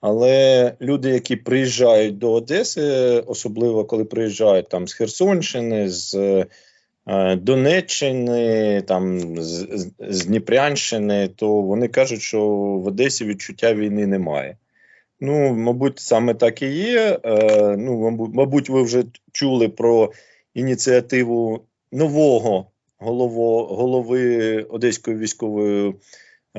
Але люди, які приїжджають до Одеси, особливо коли приїжджають там з Херсонщини, з е, Донеччини, там з, з- Дніпрянщини, то вони кажуть, що в Одесі відчуття війни немає. Ну, мабуть, саме так і є. Е, ну, мабуть, ви вже чули про ініціативу нового голово, голови Одеської військової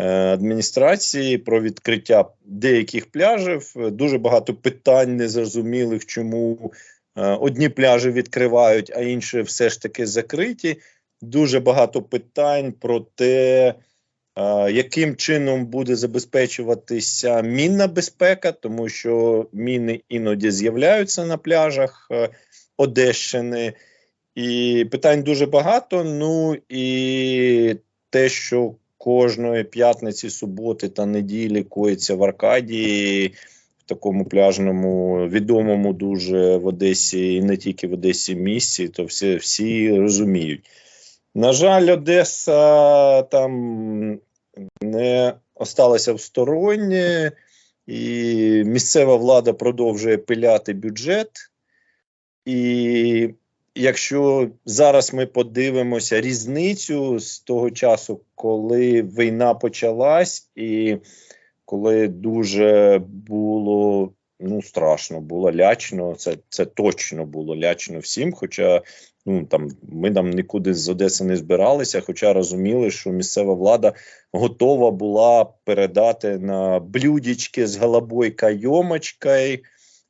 адміністрації про відкриття деяких пляжів. Е, Дуже багато питань незрозумілих, чому е, одні пляжі відкривають, а інші все ж таки закриті. Дуже багато питань про те, е, яким чином буде забезпечуватися мінна безпека, тому що міни іноді з'являються на пляжах е, Одещини. І питань дуже багато. Ну і те, що кожної п'ятниці, суботи та неділі коїться в Аркадії, в такому пляжному, відомому дуже в Одесі, і не тільки в Одесі місці, то всі, всі розуміють. На жаль, Одеса там не осталася в стороні, і місцева влада продовжує пиляти бюджет. І якщо зараз ми подивимося різницю з того часу, коли війна почалась, і коли дуже було ну страшно, було лячно, це, це точно було лячно всім. Хоча ну там ми там нікуди з Одеси не збиралися, хоча розуміли, що місцева влада готова була передати на блюдечки з голобой кайомочкою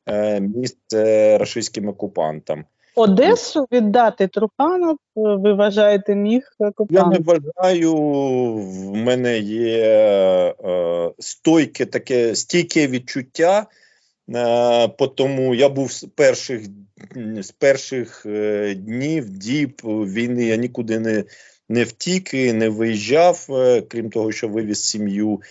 е, місце рашистським окупантам. Одесу віддати Труханов, е, ви вважаєте, міг Я не вважаю, в мене є е, стойке таке стійке відчуття. Е, по тому я був з перших з перших е, днів діб війни. Я нікуди не, не втік і не виїжджав, е, крім того, що вивіз сім'ю.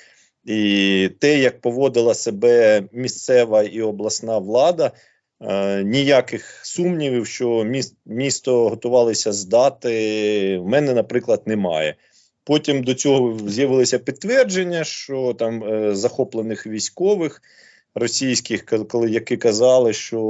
І те, як поводила себе місцева і обласна влада, е, ніяких сумнівів, що міс, місто готувалося здати, в мене, наприклад, немає. Потім до цього з'явилися підтвердження, що там е, захоплених військових російських, які казали, що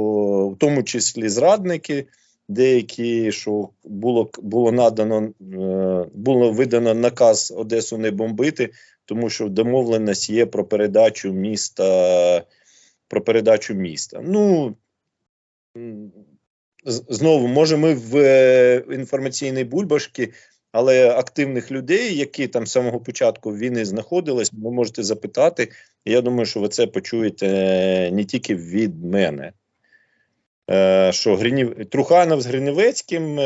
в тому числі зрадники, деякі, що було було надано, е, було видано наказ Одесу не бомбити, тому що домовленість є про передачу міста. Про передачу міста. Ну знову, може, ми в е, інформаційній бульбашці, але активних людей, які там з самого початку війни знаходились, ви можете запитати. Я думаю, що ви це почуєте е, не тільки від мене. Е, Що Гринів... Труханов з Гриневецьким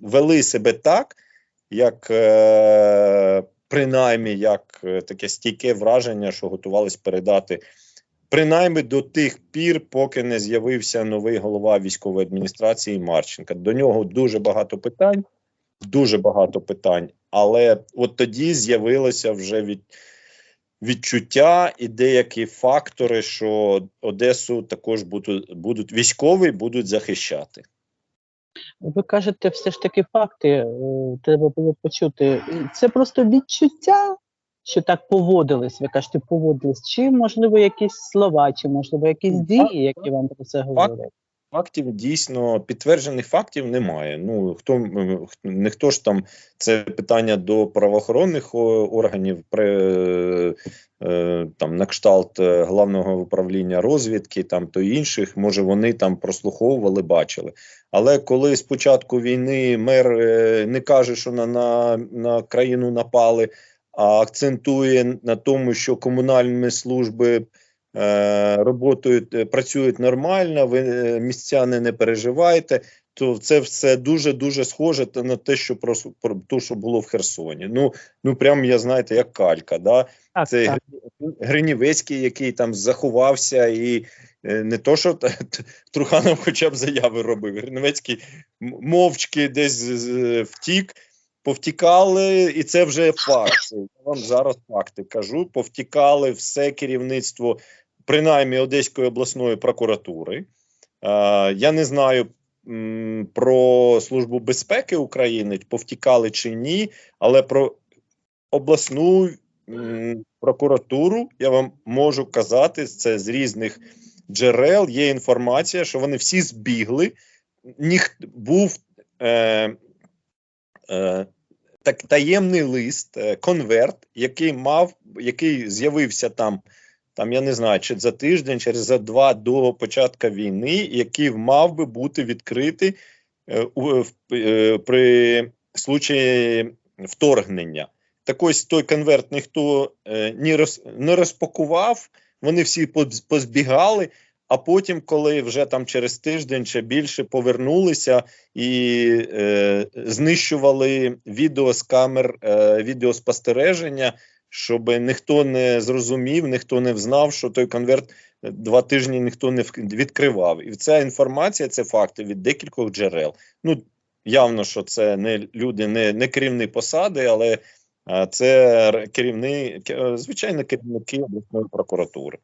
вели себе так, як принаймні як таке стійке враження, що готувались передати принаймні до тих пір, поки не з'явився новий голова військової адміністрації Марченка. До нього дуже багато питань, дуже багато питань. Але от тоді з'явилося вже від, відчуття і деякі фактори, що Одесу також будуть, будуть військові будуть захищати. Ви кажете, все ж таки факти е, треба було почути. Це просто відчуття, що так поводились. Ви кажете, поводились. Чи можливо якісь слова, чи можливо якісь дії, які вам про це говорять? Фактів дійсно підтверджених фактів немає. Ну хто м, х- ніхто ж там це питання до правоохоронних органів, при, е, там на кшталт е, головного управління розвідки, там то інших, може вони там прослуховували, бачили. Але коли з початку війни мер е, не каже, що на, на, на країну напали, акцентує на тому, що комунальні служби е, роботають, е, працюють нормально, ви е, містяни не переживайте. То це все дуже дуже схоже на те, що про, про те, що було в Херсоні. Ну ну прям я знаєте, як калька. Да? Так, Це так. Гринівецький, який там заховався, і не то, що Труханов хоча б заяви робив. Гринівецький мовчки десь втік, повтікали, і це вже факт. Я вам зараз факти кажу. Повтікали все керівництво, принаймні Одеської обласної прокуратури. Е, я не знаю. Про службу безпеки України повтікали чи ні, але про обласну прокуратуру, я вам можу казати це з різних джерел. Є інформація, що вони всі збігли. Ніх був е, так, таємний лист, е, конверт, який мав, який з'явився там. Там я не знаю, чи за тиждень, чи за два до початку війни, який мав би бути відкритий е, е, при случаї вторгнення. Так ось той конверт ніхто е, ні роз, не розпакував, вони всі позбігали. А потім, коли вже там через тиждень чи більше повернулися і е, знищували відео з камер е, відеоспостереження, щоб ніхто не зрозумів, ніхто не взнав, що той конверт е, два тижні ніхто не відкривав. І ця інформація, це факти від декількох джерел. Ну явно, що це не люди, не, не керівні посади, але е, це керівні, звичайно, керівники обласної прокуратури.